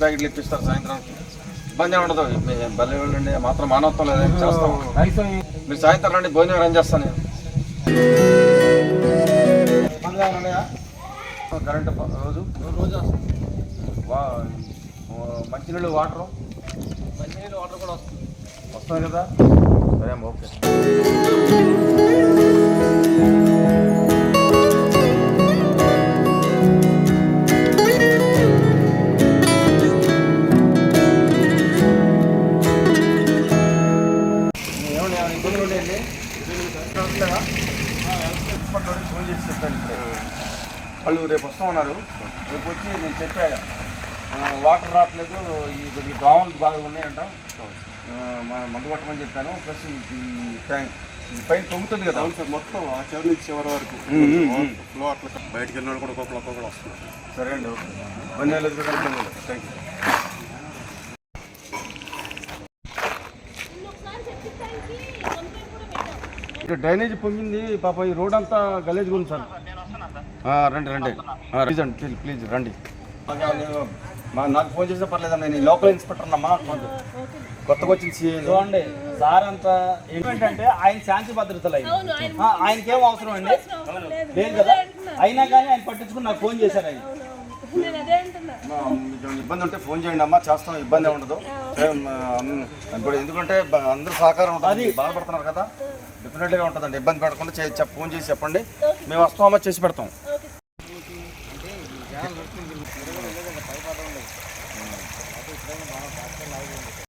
పంపిస్తారు సాయంత్రానికి ఇబ్బంది ఉండదు. బల్లి వెళ్ళండి మాత్రం మానవత్వం లేదని చేస్తాం? మీరు సాయంత్రం రండి భోజనం రన్ చేస్తాను నేను. కరెంట్ రోజు? రోజు. మంచినీళ్ళు వాటర్? మంచినీళ్ళు వాటర్ కూడా వస్తుంది. వస్తుంది కదా? సరే ఓకే. ఫోన్ చేసి చెప్పాను వాళ్ళు రేపు వస్తామన్నారు. రేపు వచ్చి నేను చెప్పాను వాటర్ రావట్లేదు. ఈ కొద్దిగా దోమలు బాగా ఉన్నాయంట. మందు కొట్టమని చెప్పాను. ప్లస్ ఈ ట్యాంక్ ఈ పైన తొంగుతుంది కదా. అవును సార్ మొత్తం ఆ చివరి నుంచి చివరి వరకు. అట్లా బయటికి వెళ్ళిన కూడా ఒక్కొక్కరు ఒక్కొక్కరు వస్తున్నారు. సరే అండి ఓకే. లేదు థ్యాంక్ యూ డ్రైనేజ్ పొంగింది పాప ఈ రోడ్ అంతా గలీజ్గా ఉంది సార్. రండి రండి. ఆ, ప్లీజ్ అండి ప్లీజ్ ప్లీజ్ రండి. నాకు ఫోన్ చేసినా పర్లేదండి నేను లోకల్ ఇన్స్పెక్టర్ అమ్మా కొత్తగా వచ్చింది సిఐ చూడండి సార్ అంతా ఏంటంటే ఆయన శాంతి భద్రతలు ఆయనకేం అవసరం అండి? లేదు. కదా? అయినా కానీ ఆయన పట్టించుకుని నాకు ఫోన్ చేశారు ఆయన. ఇబ్బంది ఉంటే ఫోన్ చేయండి అమ్మా చేస్తాం ఇబ్బంది ఉండదు. ఇప్పుడు ఎందుకంటే అందరూ సహకారం ఉంటుంది బాధపడుతున్నారు కదా. డెఫినెట్గా ఉంటుందండి ఇబ్బంది పడకుండా ఫోన్ చేసి చెప్పండి. మేము వస్తామమ్మా చేసి పెడతాం.